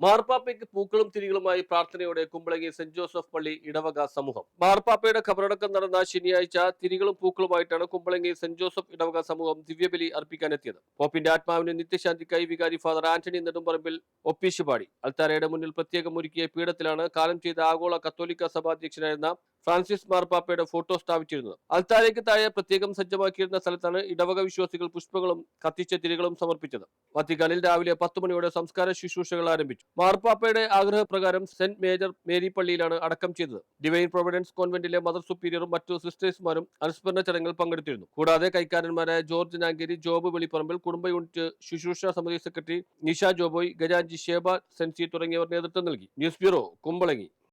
മാർപ്പാപ്പയ്ക്ക് പൂക്കളും തിരികളുമായി പ്രാർത്ഥനയോടെ Kumbalangi saint Joseph പള്ളി ഇടവക സമൂഹം. മാർപ്പാപ്പയുടെ ഖബറടക്കം നടന്ന ശനിയാഴ്ച തിരികളും പൂക്കളുമായിട്ടാണ് കുമ്പളങ്ങി സെന്റ് ജോസഫ് ഇടവക സമൂഹം ദിവ്യബലി അർപ്പിക്കാനെത്തിയത്. പോപ്പിന്റെ ആത്മാവിന് നിത്യശാന്തിക്കായി വികാരി ഫാദർ ആന്റണി നെടുമ്പറമ്പിൽ ഒപ്പീശുപാടി. അൽത്താരയുടെ മുന്നിൽ പ്രത്യേകം ഒരുക്കിയ പീഠത്തിലാണ് കാലം ചെയ്ത ആഗോള കത്തോലിക്ക സഭാധ്യക്ഷനായിരുന്ന ഫ്രാൻസിസ് മാർപ്പാപ്പയുടെ ഫോട്ടോ സ്ഥാപിച്ചിരുന്നത്. അൽത്താരയ്ക്ക് താഴെ പ്രത്യേകം സജ്ജമാക്കിയിരുന്ന സ്ഥലത്താണ് ഇടവക വിശ്വാസികൾ പുഷ്പങ്ങളും കത്തിച്ച തിരികളും സമർപ്പിച്ചത്. വത്തിക്കാനിൽ രാവിലെ പത്ത് മണിയോടെ സംസ്കാര ശുശ്രൂഷകൾ ആരംഭിച്ചു. മാർപ്പാപ്പയുടെ ആഗ്രഹപ്രകാരം സെന്റ് മേജർ മേരി പള്ളിയിലാണ് അടക്കം ചെയ്തത്. ഡിവൈൻ പ്രൊവിഡൻസ് കോൺവെന്റിലെ മദർ സുപ്പീരിയറും മറ്റു സിസ്റ്റേഴ്സുമാരും അനുസ്മരണ ചടങ്ങിൽ പങ്കെടുത്തിരുന്നു. കൂടാതെ കൈക്കാരന്മാരായ ജോർജ് നാങ്കേരി ജോബ് വെളിപ്പറമ്പിൽ കുടുംബ യൂണിറ്റ് ശുശ്രൂഷ സമിതി സെക്രട്ടറി നിഷ ജോബോയ് ഗജാൻജി ഷേബ സെൻസി തുടങ്ങിയവർ നേതൃത്വം നൽകി. News bureau Kumbalangi.